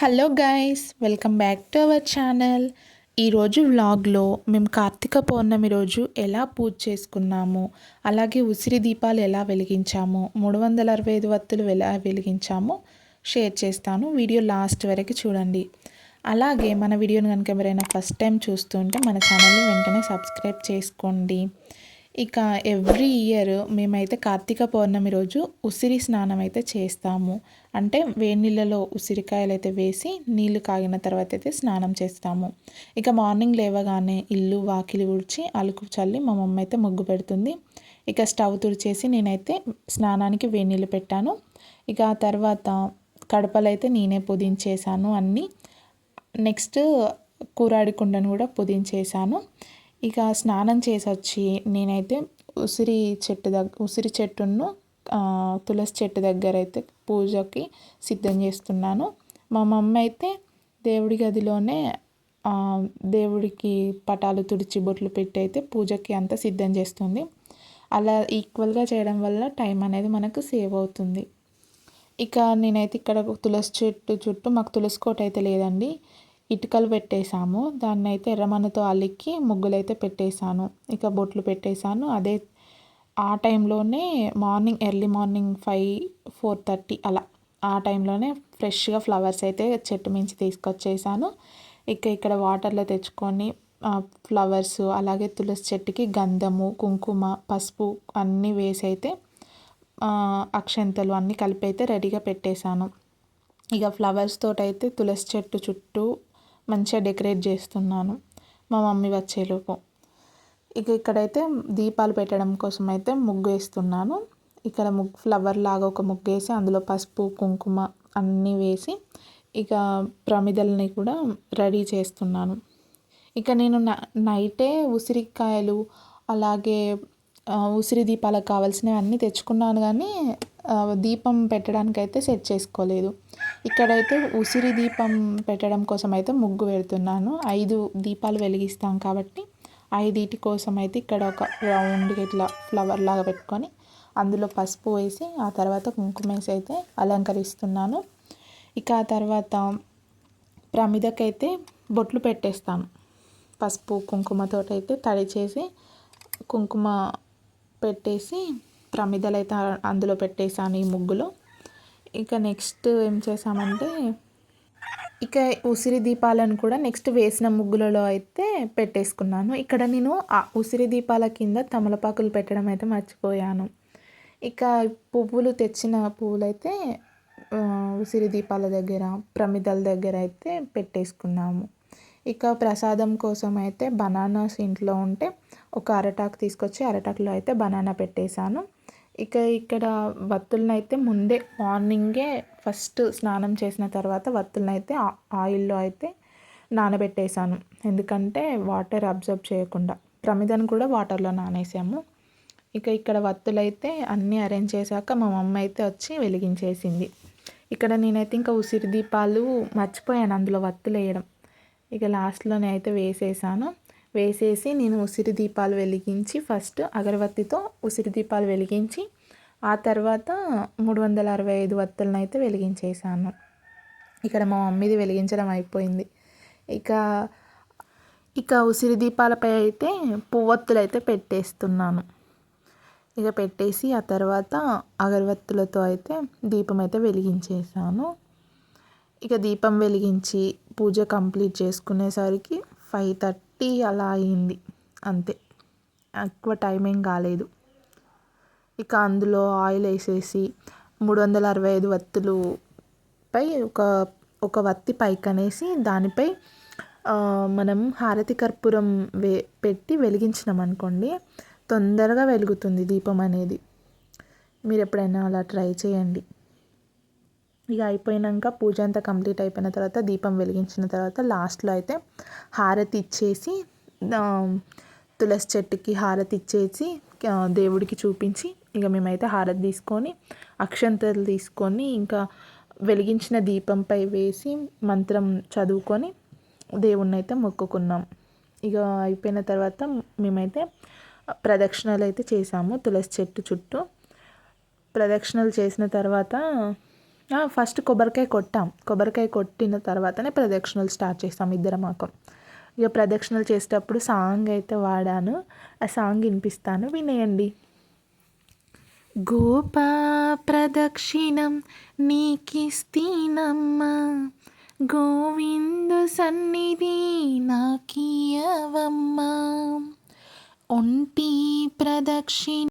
Hello guys welcome back to our channel ఈరోజు వ్లాగ్లో మేము కార్తీక పౌర్ణమి రోజు ఎలా పూజ చేసుకున్నాము అలాగే ఉసిరి దీపాలు ఎలా వెలిగించాము మూడు వందల అరవై ఐదు వత్తులు ఎలా వెలిగించామో షేర్ చేస్తాను. వీడియో లాస్ట్ వరకు చూడండి. అలాగే మన వీడియోని కనుక ఎవరైనా ఫస్ట్ టైం చూస్తుంటే మన ఛానల్ని వెంటనే సబ్స్క్రైబ్ చేసుకోండి. ఇక ఎవ్రీ ఇయర్ మేమైతే కార్తీక పౌర్ణమి రోజు ఉసిరి స్నానం అయితే చేస్తాము. అంటే వేడి నీళ్ళలో ఉసిరికాయలు అయితే వేసి నీళ్ళు కాగిన తర్వాత అయితే స్నానం చేస్తాము. ఇక మార్నింగ్ లేవగానే ఇల్లు వాకిలి ఉడిచి అలుకు చల్లి మా మమ్మ అయితే ముగ్గు పెడుతుంది. ఇక స్టవ్ తుడిచేసి నేనైతే స్నానానికి వేడి నీళ్ళు పెట్టాను. ఇక ఆ తర్వాత కడపలైతే నేనే పుదించేసాను అన్నీ. నెక్స్ట్ కూరాడి కుండను కూడా పుదించేసాను ఇక స్నానం చేసి వచ్చి నేనైతే ఉసిరి చెట్టు దగ్గర ఉసిరి చెట్టును తులసి చెట్టు దగ్గర అయితే పూజకి సిద్ధం చేస్తున్నాను. మా మమ్మీ అయితే దేవుడి గదిలోనే దేవుడికి పటాలు తుడిచి బొట్లు పెట్టి అయితే పూజకి అంతా సిద్ధం చేస్తుంది. అలా ఈక్వల్గా చేయడం వల్ల టైం అనేది మనకు సేవ్ అవుతుంది. ఇక నేనైతే ఇక్కడ తులసి చెట్టు చుట్టూ మాకు తులసి కోట అయితే లేదండి. ఇటుకలు పెట్టేశాము. దాన్ని అయితే ఎర్రమన్నతో అలికి ముగ్గులైతే పెట్టేశాను. ఇక బొట్లు పెట్టేశాను. అదే ఆ టైంలోనే morning early morning five four thirty అలా ఆ టైంలోనే ఫ్రెష్గా ఫ్లవర్స్ అయితే చెట్టు మించి తీసుకొచ్చేసాను ఇక ఇక్కడ వాటర్లో తెచ్చుకొని ఫ్లవర్స్ అలాగే తులసి చెట్టుకి గంధము కుంకుమ పసుపు అన్నీ వేసి అయితే అక్షంతలు అన్నీ కలిపి అయితే రెడీగా పెట్టేశాను. ఇక ఫ్లవర్స్ తోటైతే తులసి చెట్టు చుట్టూ మంచిగా డెకరేట్ చేస్తున్నాను మా మమ్మీ వచ్చేలోపు ఇక ఇక్కడైతే దీపాలు పెట్టడం కోసం అయితే ముగ్గు వేస్తున్నాను. ఇక్కడ ముగ్గు ఫ్లవర్ లాగా ఒక ముగ్గు వేసి అందులో పసుపు కుంకుమ అన్నీ వేసి ఇక ప్రమిదల్ని కూడా రెడీ చేస్తున్నాను. ఇక నేను నైటే ఉసిరికాయలు అలాగే ఉసిరి దీపాలకు కావాల్సినవి అన్నీ తెచ్చుకున్నాను కానీ దీపం పెట్టడానికి అయితే సెట్ చేసుకోలేదు. ఇక్కడైతే ఉసిరి దీపం పెట్టడం కోసం అయితే ముగ్గు పెడుతున్నాను. ఐదు దీపాలు వెలిగిస్తాం కాబట్టి ఐదిటి కోసం అయితే ఇక్కడ ఒక రౌండ్ ఇట్లా ఫ్లవర్ లాగా పెట్టుకొని అందులో పసుపు వేసి ఆ తర్వాత కుంకుమ వేసి అయితే అలంకరిస్తున్నాను. ఇక ఆ తర్వాత ప్రమిదకైతే బొట్లు పెట్టేస్తాను. పసుపు కుంకుమతో అయితే తడి చేసి కుంకుమ పెట్టేసి ప్రమిదలు అయితే అందులో పెట్టేసాను ఈ ముగ్గులో. ఇక నెక్స్ట్ ఏం చేసామంటే ఇక ఉసిరి దీపాలను కూడా నెక్స్ట్ వేసిన ముగ్గులలో అయితే పెట్టేసుకున్నాను. ఇక్కడ నేను ఆ ఉసిరి దీపాల కింద తమలపాకులు పెట్టడం అయితే మర్చిపోయాను. ఇక పువ్వులు తెచ్చిన పువ్వులు అయితే ఉసిరి దీపాల దగ్గర ప్రమిదల దగ్గర అయితే పెట్టేసుకున్నాము. ఇక ప్రసాదం కోసం అయితే బనానాస్ ఇంట్లో ఉంటే ఒక అరటాకు తీసుకొచ్చి అరటాకులో అయితే బనానా పెట్టేశాను. ఇక ఇక్కడ వత్తులనైతే ముందే మార్నింగే ఫస్ట్ స్నానం చేసిన తర్వాత వత్తులనైతే ఆయిల్లో అయితే నానబెట్టేశాను. ఎందుకంటే వాటర్ అబ్జర్వ్ చేయకుండా. ప్రమిదను కూడా వాటర్లో నానేసాము. ఇక ఇక్కడ వత్తులు అయితే అన్నీ అరేంజ్ చేశాక మా మమ్మ అయితే వచ్చి వెలిగించేసింది. ఇక్కడ నేనైతే ఇంకా ఉసిరి దీపాలు మర్చిపోయాను అందులో వత్తులు వేయడం ఇక లాస్ట్లోనే అయితే వేసేసాను. వేసేసి నేను ఉసిరి దీపాలు వెలిగించి ఫస్ట్ అగరబత్తితో ఉసిరి దీపాలు వెలిగించి ఆ తర్వాత మూడు వందల అరవై ఐదు వత్తులను అయితే వెలిగించేసాను. ఇక్కడ మా మమ్మీది వెలిగించడం అయిపోయింది. ఇక ఇక ఉసిరి దీపాలపై అయితే పువ్వొత్తులు అయితే పెట్టేస్తున్నాను. ఇక పెట్టేసి ఆ తర్వాత అగరబత్తులతో అయితే దీపం అయితే వెలిగించేసాను. ఇక దీపం వెలిగించి పూజ కంప్లీట్ చేసుకునేసరికి ఫైవ్ థర్టీ అలా అయింది. అంతే. ఎక్కువ టైం ఏం కాలేదు. ఇక అందులో ఆయిల్ వేసేసి మూడు వందల అరవై ఐదు వత్తులు పై ఒక ఒక వత్తి పైకనేసి దానిపై మనం హారతి కర్పూరం వే పెట్టి వెలిగించినాం అనుకోండి తొందరగా వెలుగుతుంది దీపం అనేది. మీరు ఎప్పుడైనా అలా ట్రై చేయండి. ఇక అయిపోయినాక పూజ అంతా కంప్లీట్ అయిపోయిన తర్వాత దీపం వెలిగించిన తర్వాత లాస్ట్లో అయితే హారతి ఇచ్చేసి తులసి చెట్టుకి హారతి ఇచ్చేసి దేవుడికి చూపించి ఇక మేమైతే హారతి తీసుకొని అక్షంతలు తీసుకొని ఇంకా వెలిగించిన దీపంపై వేసి మంత్రం చదువుకొని దేవుణ్ణి అయితే మొక్కుకున్నాం. ఇక అయిపోయిన తర్వాత మేమైతే ప్రదక్షిణలు అయితే చేసాము తులసి చెట్టు చుట్టూ. ప్రదక్షిణలు చేసిన తర్వాత ఫస్ట్ కొబ్బరికాయ కొట్టాం. కొబ్బరికాయ కొట్టిన తర్వాతనే ప్రదక్షిణలు స్టార్ట్ చేస్తాం ఇద్దరం మాకు ఇక ప్రదక్షిణలు చేసేటప్పుడు సాంగ్ అయితే వాడాను. ఆ సాంగ్ వినిపిస్తాను వినేయండి. గోపా ప్రదక్షిణం నీకిస్తీనమ్మా. గోవిందు సన్నిధి నాకీయవమ్మా. ఒంటి ప్రదక్షిణ